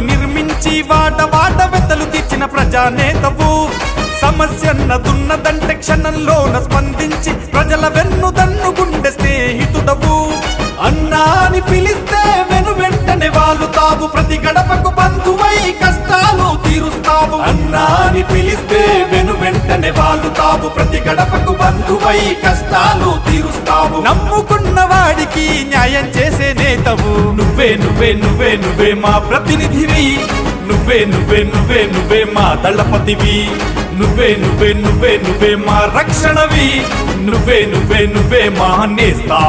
నిర్మించి వాట వాట వెతలు తీర్చిన ప్రజానేతవు. సమస్యన్నదున్నదంటే క్షణంలోన స్పందించి ప్రజల వెన్ను దన్ను గుండె స్నేహితుడవు. అన్నా అని పిలిస్తే వెను వెంటనే వాలుతావు ప్రతి గడపకు బంధువై కష్టాలు తీరుస్తావు. అన్నా అని పిలిస్తే వెను వెంటనే వాలుతావు ప్రతి గడపకు బంధువై కష్టాలు తీరుస్తావు. నమ్ముకున్న వాడికి న్యాయం చేసే నేతవు. నువ్వే నువ్వే నువ్వే నువ్వే మా ప్రతినిధివి. నువ్వే నువ్వే నువ్వే నువ్వే మా దళపతివి. నువ్వే నువ్వే నువ్వే నువ్వే మా రక్షణవి. నువ్వే నువ్వే నువ్వే మా నేస్తా